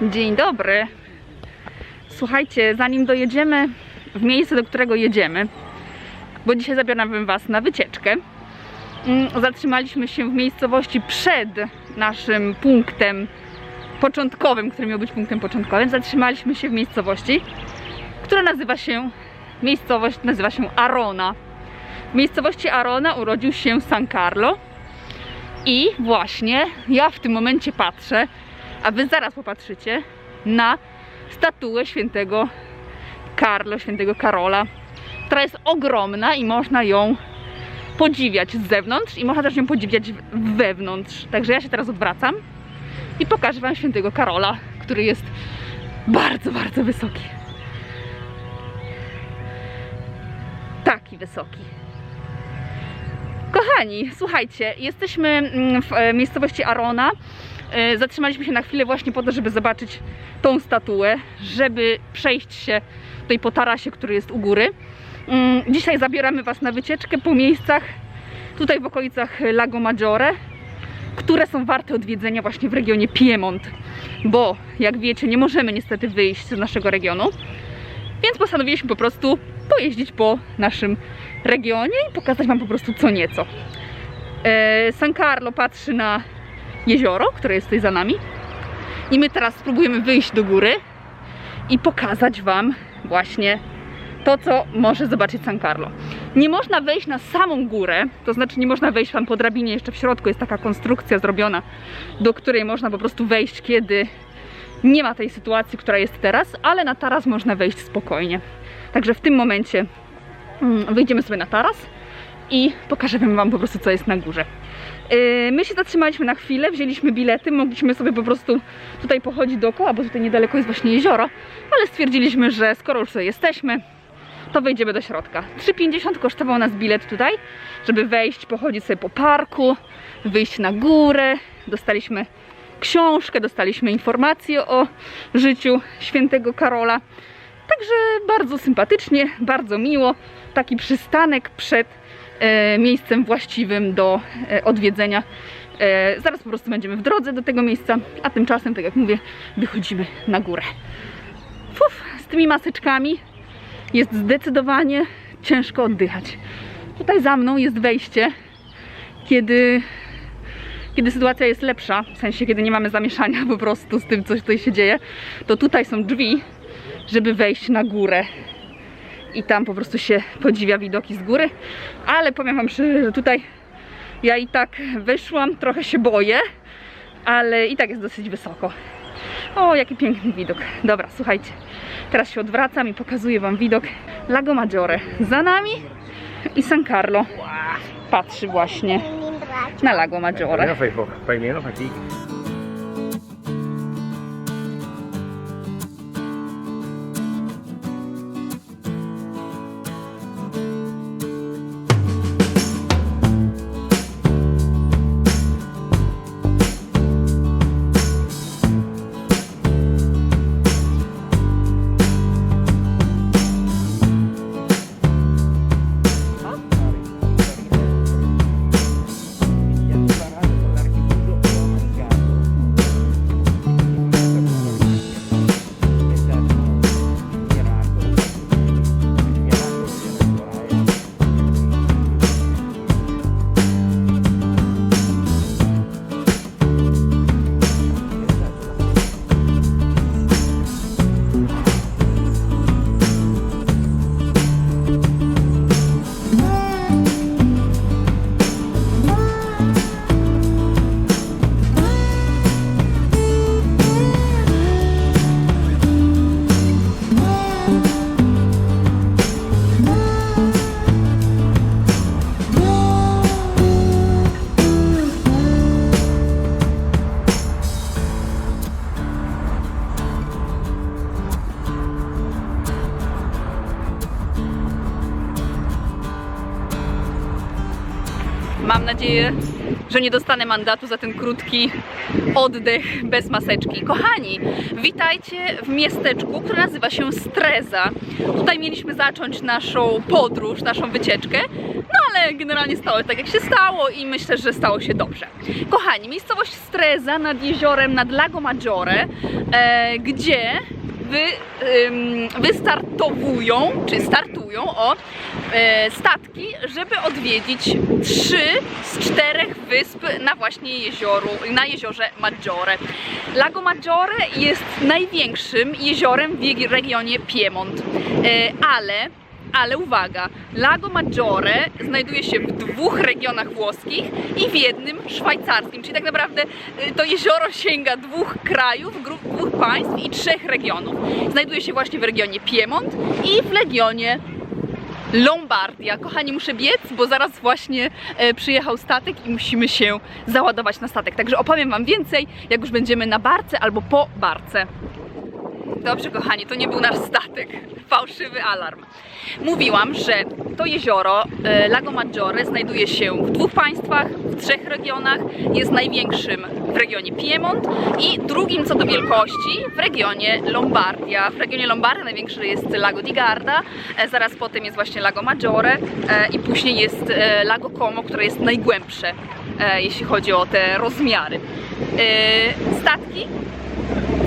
Dzień dobry. Słuchajcie, zanim dojedziemy w miejsce, do którego jedziemy, bo dzisiaj zabieram Was na wycieczkę, mm, zatrzymaliśmy się w miejscowości przed naszym punktem początkowym, który miał być punktem początkowym. Zatrzymaliśmy się w miejscowości, która nazywa się, miejscowość nazywa się Arona. W miejscowości Arona urodził się San Carlo i właśnie ja w tym momencie patrzę, a wy zaraz popatrzycie na statuę świętego Carlo, świętego Karola, która jest ogromna i można ją podziwiać z zewnątrz i można też ją podziwiać wewnątrz. Także ja się teraz odwracam i pokażę wam świętego Karola, który jest bardzo, bardzo wysoki. Taki wysoki. Kochani, słuchajcie, jesteśmy mm, w e, miejscowości Arona. E, Zatrzymaliśmy się na chwilę właśnie po to, żeby zobaczyć tą statuę, żeby przejść się tutaj po tarasie, który jest u góry. Mm, Dzisiaj zabieramy Was na wycieczkę po miejscach tutaj w okolicach Lago Maggiore, które są warte odwiedzenia właśnie w regionie Piemont, bo jak wiecie, nie możemy niestety wyjść z naszego regionu, więc postanowiliśmy po prostu pojeździć po naszym regionie i pokazać Wam po prostu co nieco. E, San Carlo patrzy na jezioro, które jest tutaj za nami. I my teraz spróbujemy wyjść do góry i pokazać Wam właśnie to, co może zobaczyć San Carlo. Nie można wejść na samą górę, to znaczy nie można wejść tam po drabinie, jeszcze w środku jest taka konstrukcja zrobiona, do której można po prostu wejść, kiedy nie ma tej sytuacji, która jest teraz, ale na taras można wejść spokojnie. Także w tym momencie mm, wyjdziemy sobie na taras i pokażemy Wam po prostu, co jest na górze. Yy, My się zatrzymaliśmy na chwilę, wzięliśmy bilety, mogliśmy sobie po prostu tutaj pochodzić dookoła, bo tutaj niedaleko jest właśnie jezioro, ale stwierdziliśmy, że skoro już tutaj jesteśmy, to wejdziemy do środka. 3,50 kosztował nas bilet tutaj, żeby wejść, pochodzić sobie po parku, wyjść na górę. Dostaliśmy książkę, dostaliśmy informacje o życiu świętego Karola. Także bardzo sympatycznie, bardzo miło. Taki przystanek przed miejscem właściwym do e, odwiedzenia. E, zaraz po prostu będziemy w drodze do tego miejsca, a tymczasem, tak jak mówię, wychodzimy na górę. Fuf, z tymi maseczkami jest zdecydowanie ciężko oddychać. Tutaj za mną jest wejście, kiedy, kiedy sytuacja jest lepsza, w sensie kiedy nie mamy zamieszania po prostu z tym, co tutaj się dzieje, to tutaj są drzwi, żeby wejść na górę. I tam po prostu się podziwia widoki z góry. Ale powiem Wam szczerze, że tutaj ja i tak wyszłam, trochę się boję, ale i tak jest dosyć wysoko. O, jaki piękny widok. Dobra, słuchajcie, teraz się odwracam i pokazuję Wam widok Lago Maggiore za nami i San Carlo patrzy właśnie na Lago Maggiore. Mam nadzieję, że nie dostanę mandatu za ten krótki oddech bez maseczki. Kochani, witajcie w miasteczku, które nazywa się Streza. Tutaj mieliśmy zacząć naszą podróż, naszą wycieczkę. No ale generalnie stało się tak jak się stało i myślę, że stało się dobrze. Kochani, miejscowość Streza nad jeziorem, nad Lago Maggiore, e, gdzie wy, ym, wystartowują, czy startują o statki, żeby odwiedzić trzy z czterech wysp na właśnie jezioru, na jeziorze Maggiore. Lago Maggiore jest największym jeziorem w regionie Piemont, e, ale ale uwaga, Lago Maggiore znajduje się w dwóch regionach włoskich i w jednym szwajcarskim, czyli tak naprawdę y, to jezioro sięga dwóch krajów, dwóch państw i trzech regionów. Znajduje się właśnie w regionie Piemont i w regionie Lombardia. Kochani, muszę biec, bo zaraz właśnie e, przyjechał statek i musimy się załadować na statek. Także opowiem Wam więcej, jak już będziemy na barce albo po barce. Dobrze, kochani, to nie był nasz statek. Fałszywy alarm. Mówiłam, że to jezioro e, Lago Maggiore znajduje się w dwóch państwach, w trzech regionach. Jest największym w regionie Piemont i drugim co do wielkości w regionie Lombardia. W regionie Lombardia największy jest Lago di Garda, e, zaraz potem jest właśnie Lago Maggiore e, i później jest Lago Como, które jest najgłębsze, jeśli chodzi o te rozmiary. Statki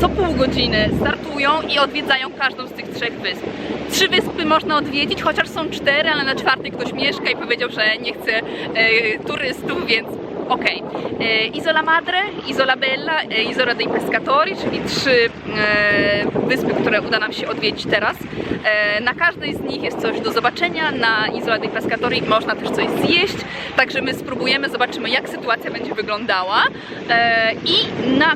co pół godziny startują i odwiedzają każdą z tych trzech wysp. Trzy wyspy można odwiedzić, chociaż są cztery, ale na czwartej ktoś mieszka i powiedział, że nie chce e, turystów, więc okej. E, Isola Madre, Isola Bella, e, Isola dei Pescatori, czyli trzy e, wyspy, które uda nam się odwiedzić teraz. E, na każdej z nich jest coś do zobaczenia, na Isola dei Pescatori można też coś zjeść, także my spróbujemy, zobaczymy jak sytuacja będzie wyglądała e, i na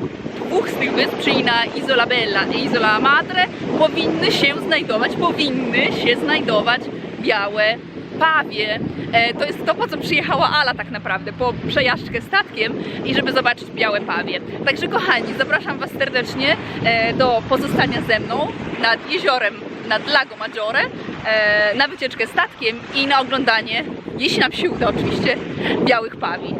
dwóch z tych wysp, czyli na Isola Bella i Isola Madre, powinny się znajdować, powinny się znajdować białe pawie. E, to jest to, po co przyjechała Ala tak naprawdę, po przejażdżkę statkiem i żeby zobaczyć białe pawie. Także kochani, zapraszam Was serdecznie e, do pozostania ze mną nad jeziorem, nad Lago Maggiore, e, na wycieczkę statkiem i na oglądanie, jeśli nam się uda oczywiście, białych pawi.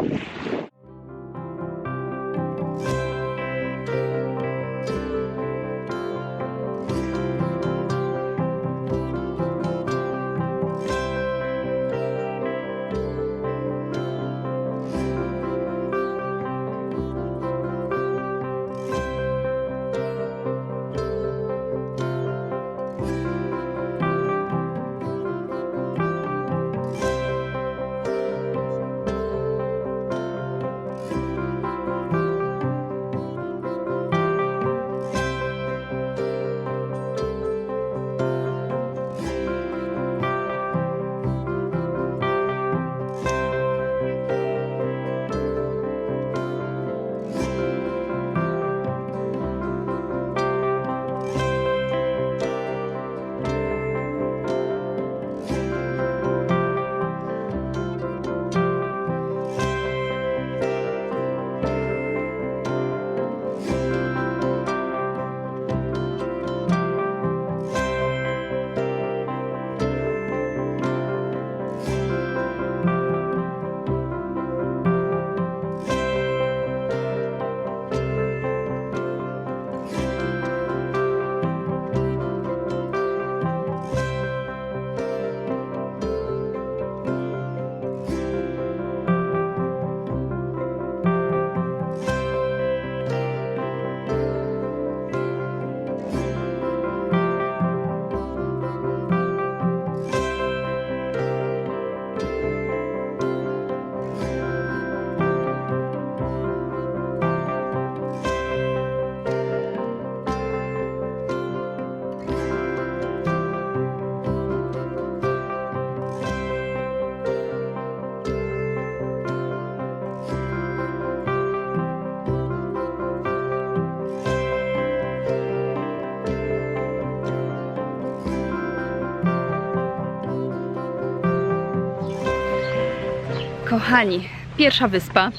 Kochani, pierwsza wyspa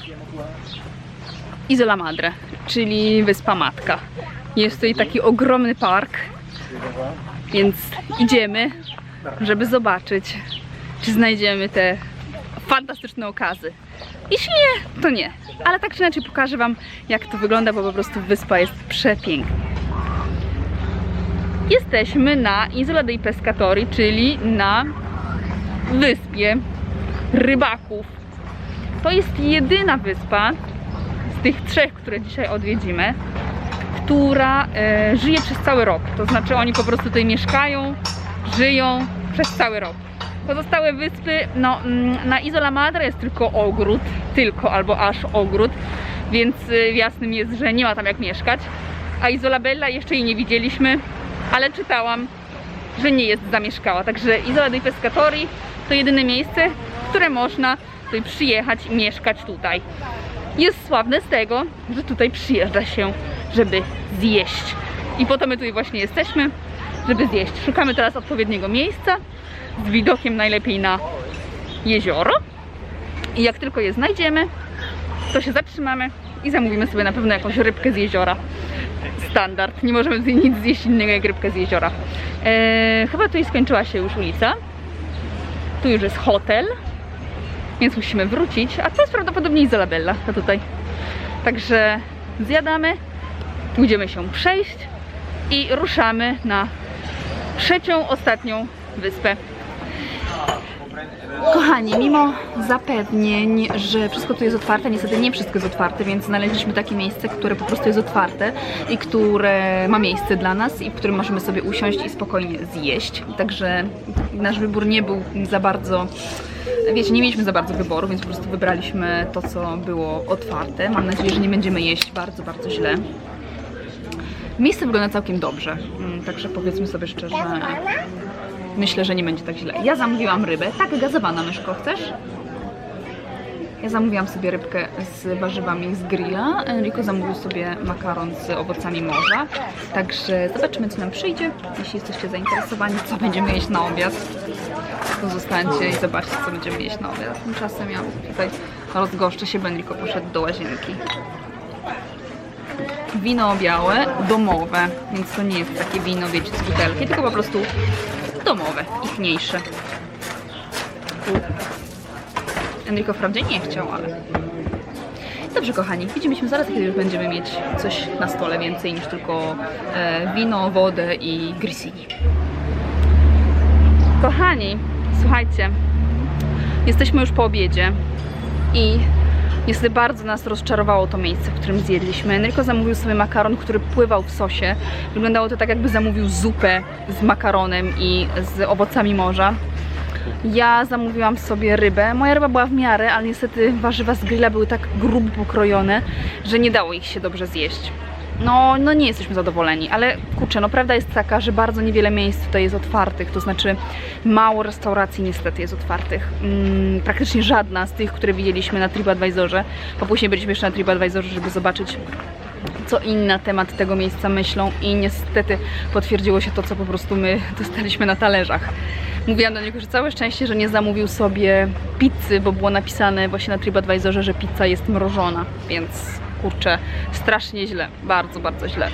Isola Madre, czyli wyspa Matka. Jest tutaj taki ogromny park, więc idziemy, żeby zobaczyć, czy znajdziemy te fantastyczne okazy. Jeśli nie, to nie. Ale tak czy inaczej pokażę Wam, jak to wygląda, bo po prostu wyspa jest przepiękna. Jesteśmy na Isola dei Pescatori, czyli na wyspie rybaków. To jest jedyna wyspa z tych trzech, które dzisiaj odwiedzimy, która e, żyje przez cały rok. To znaczy oni po prostu tutaj mieszkają, żyją przez cały rok. Pozostałe wyspy, no mm, na Isola Madre jest tylko ogród, tylko albo aż ogród, więc y, jasnym jest, że nie ma tam jak mieszkać. A Isola Bella jeszcze jej nie widzieliśmy, ale czytałam, że nie jest zamieszkała. Także Isola dei Pescatori to jedyne miejsce, które można tutaj przyjechać i mieszkać tutaj. Jest sławne z tego, że tutaj przyjeżdża się, żeby zjeść. I po to my tutaj właśnie jesteśmy, żeby zjeść. Szukamy teraz odpowiedniego miejsca z widokiem najlepiej na jezioro. I jak tylko je znajdziemy, to się zatrzymamy i zamówimy sobie na pewno jakąś rybkę z jeziora. Standard. Nie możemy nic zjeść innego jak rybkę z jeziora. Eee, chyba tutaj skończyła się już ulica. Tu już jest hotel. Więc musimy wrócić. A to jest prawdopodobnie Izolabella. To tutaj. Także zjadamy. Pójdziemy się przejść. I ruszamy na trzecią, ostatnią wyspę. Kochani, mimo zapewnień, że wszystko tu jest otwarte, niestety nie wszystko jest otwarte, więc znaleźliśmy takie miejsce, które po prostu jest otwarte i które ma miejsce dla nas i w którym możemy sobie usiąść i spokojnie zjeść. Także nasz wybór nie był za bardzo, wiecie, nie mieliśmy za bardzo wyboru, więc po prostu wybraliśmy to, co było otwarte. Mam nadzieję, że nie będziemy jeść bardzo, bardzo źle. Miejsce wygląda całkiem dobrze, mm, także powiedzmy sobie szczerze, myślę, że nie będzie tak źle. Ja zamówiłam rybę. Tak, gazowana myszko, chcesz? Ja zamówiłam sobie rybkę z warzywami z grilla. Enrico zamówił sobie makaron z owocami morza. Także zobaczymy, co nam przyjdzie. Jeśli jesteście zainteresowani, co będziemy jeść na obiad, to zostańcie i zobaczcie, co będziemy jeść na obiad. Tymczasem ja tutaj rozgoszczę się, bo Enrico poszedł do łazienki. Wino białe, domowe, więc to nie jest takie wino, wiecie, z butelki, tylko po prostu domowe, ichniejsze. Enrico wprawdzie nie chciał, ale... Dobrze, kochani, widzimy się zaraz, kiedy już będziemy mieć coś na stole więcej niż tylko e, wino, wodę i grissini. Kochani, słuchajcie, jesteśmy już po obiedzie i niestety bardzo nas rozczarowało to miejsce, w którym zjedliśmy. Enrico zamówił sobie makaron, który pływał w sosie. Wyglądało to tak, jakby zamówił zupę z makaronem i z owocami morza. Ja zamówiłam sobie rybę. Moja ryba była w miarę, ale niestety warzywa z grilla były tak grubo pokrojone, że nie dało ich się dobrze zjeść. No, no nie jesteśmy zadowoleni, ale kurczę, no prawda jest taka, że bardzo niewiele miejsc tutaj jest otwartych, to znaczy mało restauracji niestety jest otwartych. Mm, praktycznie żadna z tych, które widzieliśmy na TripAdvisorze, bo później byliśmy jeszcze na TripAdvisorze, żeby zobaczyć co inni na temat tego miejsca myślą i niestety potwierdziło się to, co po prostu my dostaliśmy na talerzach. Mówiłam do niego, że całe szczęście, że nie zamówił sobie pizzy, bo było napisane właśnie na TripAdvisorze, że pizza jest mrożona, więc kurczę, strasznie źle, bardzo, bardzo źle.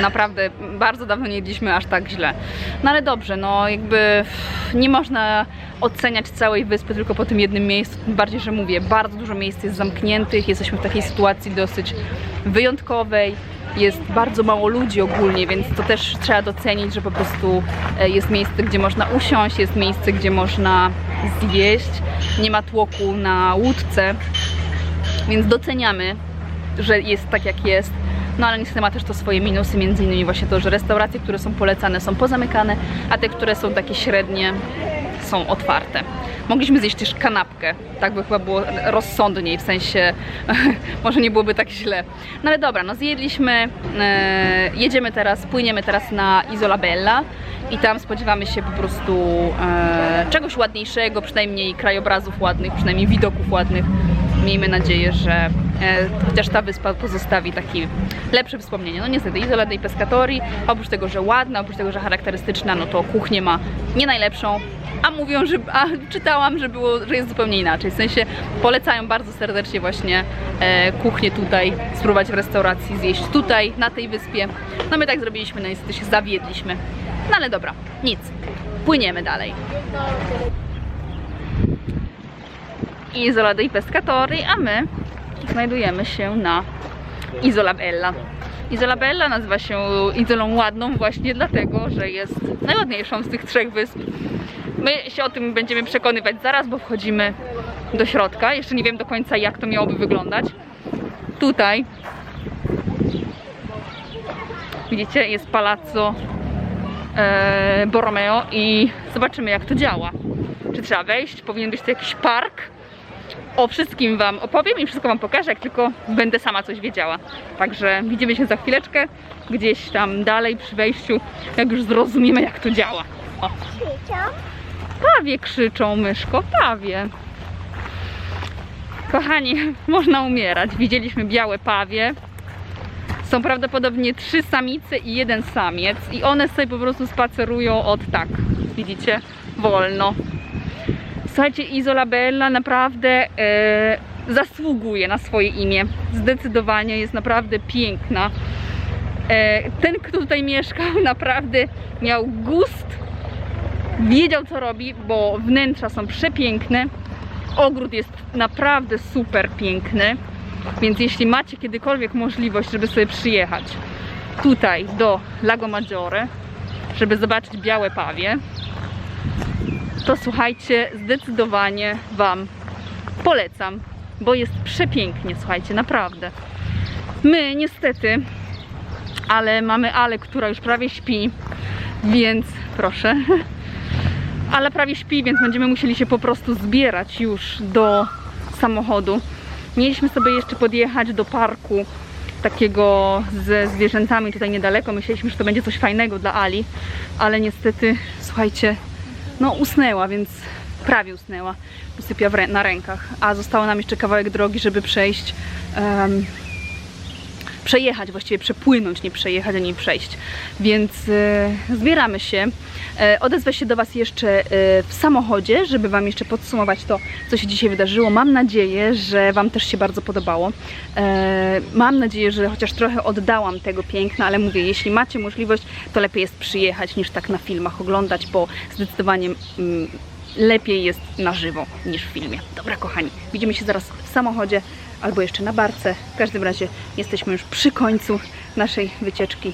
Naprawdę, bardzo dawno nie jedliśmy aż tak źle. No ale dobrze, no jakby nie można oceniać całej wyspy tylko po tym jednym miejscu, tym bardziej, że mówię, bardzo dużo miejsc jest zamkniętych, jesteśmy w takiej sytuacji dosyć wyjątkowej, jest bardzo mało ludzi ogólnie, więc to też trzeba docenić, że po prostu e, jest miejsce, gdzie można usiąść, jest miejsce, gdzie można zjeść, nie ma tłoku na łódce, więc doceniamy, że jest tak jak jest. No ale niestety ma też to swoje minusy, między innymi właśnie to, że restauracje, które są polecane są pozamykane, a te, które są takie średnie są otwarte. Mogliśmy zjeść też kanapkę, tak by chyba było rozsądniej, w sensie może nie byłoby tak źle. No ale dobra, no zjedliśmy, e, jedziemy teraz, płyniemy teraz na Isola Bella i tam spodziewamy się po prostu e, czegoś ładniejszego, przynajmniej krajobrazów ładnych, przynajmniej widoków ładnych. Miejmy nadzieję, że e, chociaż ta wyspa pozostawi takie lepsze wspomnienie. No niestety, Isola dei Pescatori, oprócz tego, że ładna, oprócz tego, że charakterystyczna, no to kuchnię ma nie najlepszą, a mówią, że, a czytałam, że było, że jest zupełnie inaczej. W sensie polecają bardzo serdecznie właśnie e, kuchnię tutaj, spróbować w restauracji, zjeść tutaj, na tej wyspie. No my tak zrobiliśmy, no niestety się zawiedliśmy. No ale dobra, nic. Płyniemy dalej. Isola dei Pescatori, a my znajdujemy się na Isola Bella. Isola Bella nazywa się Izolą Ładną właśnie dlatego, że jest najładniejszą z tych trzech wysp. My się o tym będziemy przekonywać zaraz, bo wchodzimy do środka. Jeszcze nie wiem do końca jak to miałoby wyglądać. Tutaj widzicie jest Palazzo e, Borromeo i zobaczymy jak to działa. Czy trzeba wejść? Powinien być to jakiś park. O wszystkim Wam opowiem i wszystko Wam pokażę, jak tylko będę sama coś wiedziała. Także widzimy się za chwileczkę, gdzieś tam dalej przy wejściu, jak już zrozumiemy jak to działa. O, prawie krzyczą myszko, prawie. Kochani, można umierać. Widzieliśmy białe pawie. Są prawdopodobnie trzy samice i jeden samiec i one sobie po prostu spacerują od tak, widzicie, wolno. Słuchajcie, Isola Bella naprawdę e, zasługuje na swoje imię. Zdecydowanie jest naprawdę piękna. E, ten, kto tutaj mieszkał, naprawdę miał gust, wiedział co robi, bo wnętrza są przepiękne. Ogród jest naprawdę super piękny, więc jeśli macie kiedykolwiek możliwość, żeby sobie przyjechać tutaj do Lago Maggiore, żeby zobaczyć białe pawie, to słuchajcie, zdecydowanie Wam polecam, bo jest przepięknie, słuchajcie, naprawdę. My niestety, ale mamy Ale, która już prawie śpi, więc proszę. Ale prawie śpi, więc będziemy musieli się po prostu zbierać już do samochodu. Mieliśmy sobie jeszcze podjechać do parku takiego ze zwierzętami tutaj niedaleko. Myśleliśmy, że to będzie coś fajnego dla Ali, ale niestety, słuchajcie, no usnęła, więc prawie usnęła. Usypia na rękach. A zostało nam jeszcze kawałek drogi, żeby przejść. em, przejechać, właściwie przepłynąć, nie przejechać, a nie przejść. Więc e, zbieramy się. E, odezwę się do Was jeszcze e, w samochodzie, żeby Wam jeszcze podsumować to, co się dzisiaj wydarzyło. Mam nadzieję, że Wam też się bardzo podobało. E, mam nadzieję, że chociaż trochę oddałam tego piękna, ale mówię, jeśli macie możliwość, to lepiej jest przyjechać niż tak na filmach oglądać, bo zdecydowanie mm, lepiej jest na żywo niż w filmie. Dobra, kochani, widzimy się zaraz w samochodzie albo jeszcze na barce. W każdym razie jesteśmy już przy końcu naszej wycieczki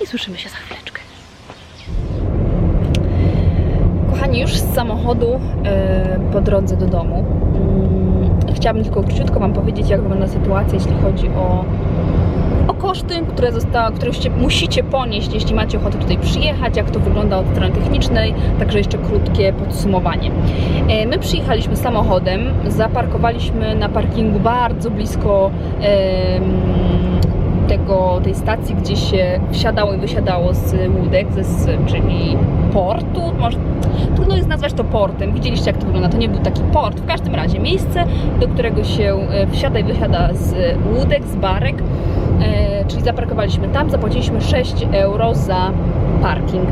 i słyszymy się za chwileczkę. Kochani, już z samochodu e, po drodze do domu. Mm, Chciałabym tylko króciutko Wam powiedzieć, jak wygląda sytuacja, jeśli chodzi o koszty, które, zosta- które musicie ponieść, jeśli macie ochotę tutaj przyjechać, jak to wygląda od strony technicznej, także jeszcze krótkie podsumowanie. E, My przyjechaliśmy samochodem, zaparkowaliśmy na parkingu bardzo blisko tego, tej stacji, gdzie się wsiadało i wysiadało z łódek, z, czyli portu, może trudno jest nazwać to portem, widzieliście jak to wygląda, to nie był taki port, w każdym razie miejsce, do którego się e, wsiada i wysiada z łódek, z barek, czyli zaparkowaliśmy tam, zapłaciliśmy 6 euro za parking,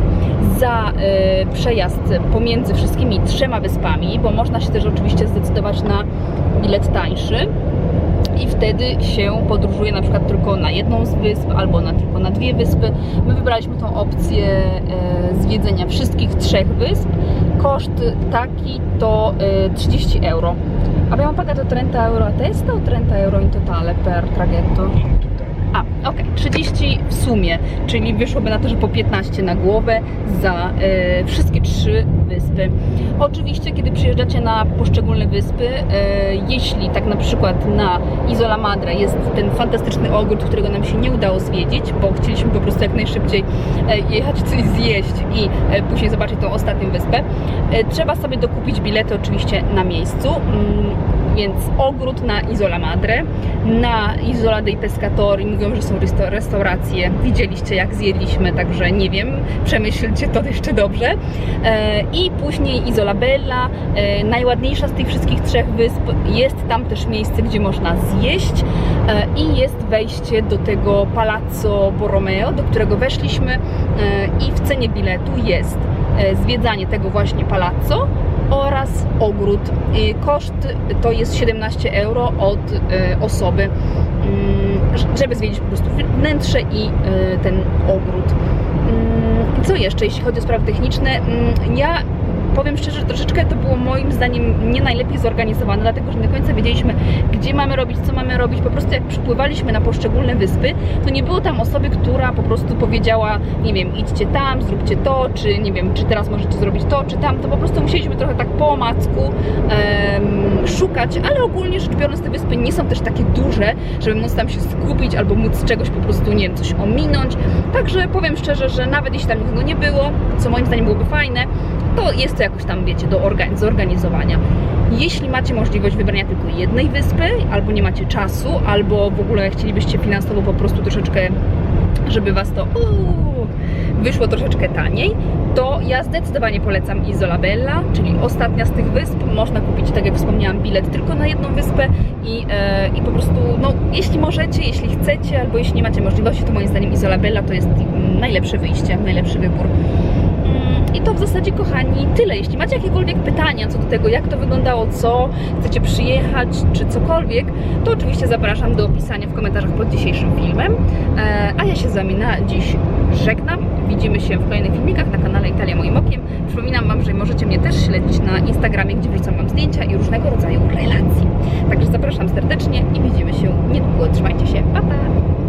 za e, przejazd pomiędzy wszystkimi trzema wyspami, bo można się też oczywiście zdecydować na bilet tańszy i wtedy się podróżuje na przykład tylko na jedną z wysp albo na, tylko na dwie wyspy. My wybraliśmy tą opcję e, zwiedzenia wszystkich trzech wysp. Koszt taki to e, 30 euro. Abbiamo pagato 30 euro a testa o 30 euro in totale per traghetto? A, okej, 30 w sumie, czyli wyszłoby na to, że po 15 na głowę za e, wszystkie trzy wyspy. Oczywiście, kiedy przyjeżdżacie na poszczególne wyspy, e, jeśli tak na przykład na Isola Madre jest ten fantastyczny ogród, którego nam się nie udało zwiedzić, bo chcieliśmy po prostu jak najszybciej e, jechać coś zjeść i później zobaczyć tą ostatnią wyspę, trzeba sobie dokupić bilety oczywiście na miejscu. Mm, więc ogród na Isola Madre, na Isola dei Pescatori, mówią, że są resta- restauracje, widzieliście jak zjedliśmy, także nie wiem, przemyślcie to jeszcze dobrze. E, I później Isola Bella, e, najładniejsza z tych wszystkich trzech wysp, jest tam też miejsce, gdzie można zjeść. E, i jest wejście do tego Palazzo Borromeo, do którego weszliśmy. I w cenie biletu jest zwiedzanie tego właśnie palazzo oraz ogród. Koszt to jest 17 euro od y, osoby, mm, żeby zwiedzić po prostu wnętrze i y, ten ogród. Mm, Co jeszcze, jeśli chodzi o sprawy techniczne? Mm, Ja powiem szczerze, że troszeczkę to było moim zdaniem nie najlepiej zorganizowane, dlatego że nie do końca wiedzieliśmy, gdzie mamy robić, co mamy robić. Po prostu jak przypływaliśmy na poszczególne wyspy, to nie było tam osoby, która po prostu powiedziała, nie wiem, idźcie tam, zróbcie to, czy nie wiem, czy teraz możecie zrobić to, czy tam. To po prostu musieliśmy trochę tak po omacku em, szukać, ale ogólnie rzecz biorąc te wyspy nie są też takie duże, żeby móc tam się skupić albo móc czegoś po prostu, nie wiem, coś ominąć. Także powiem szczerze, że nawet jeśli tam nikogo nie było, co moim zdaniem byłoby fajne, to jest to jakoś tam, wiecie, do organ- zorganizowania. Jeśli macie możliwość wybrania tylko jednej wyspy, albo nie macie czasu, albo w ogóle chcielibyście finansowo po prostu troszeczkę, żeby was to wyszło troszeczkę taniej, to ja zdecydowanie polecam Isolabella, czyli ostatnia z tych wysp. Można kupić, tak jak wspomniałam, bilet tylko na jedną wyspę i, e, i po prostu, no, jeśli możecie, jeśli chcecie, albo jeśli nie macie możliwości, to moim zdaniem Isolabella to jest najlepsze wyjście, najlepszy wybór. I to w zasadzie, kochani, tyle. Jeśli macie jakiekolwiek pytania co do tego, jak to wyglądało, co chcecie przyjechać, czy cokolwiek, to oczywiście zapraszam do opisania w komentarzach pod dzisiejszym filmem. E, a ja się z Wami na dziś żegnam. Widzimy się w kolejnych filmikach na kanale Italia Moim Okiem. Przypominam Wam, że możecie mnie też śledzić na Instagramie, gdzie wrzucam Wam zdjęcia i różnego rodzaju relacje. Także zapraszam serdecznie i widzimy się niedługo. Trzymajcie się. Pa, pa!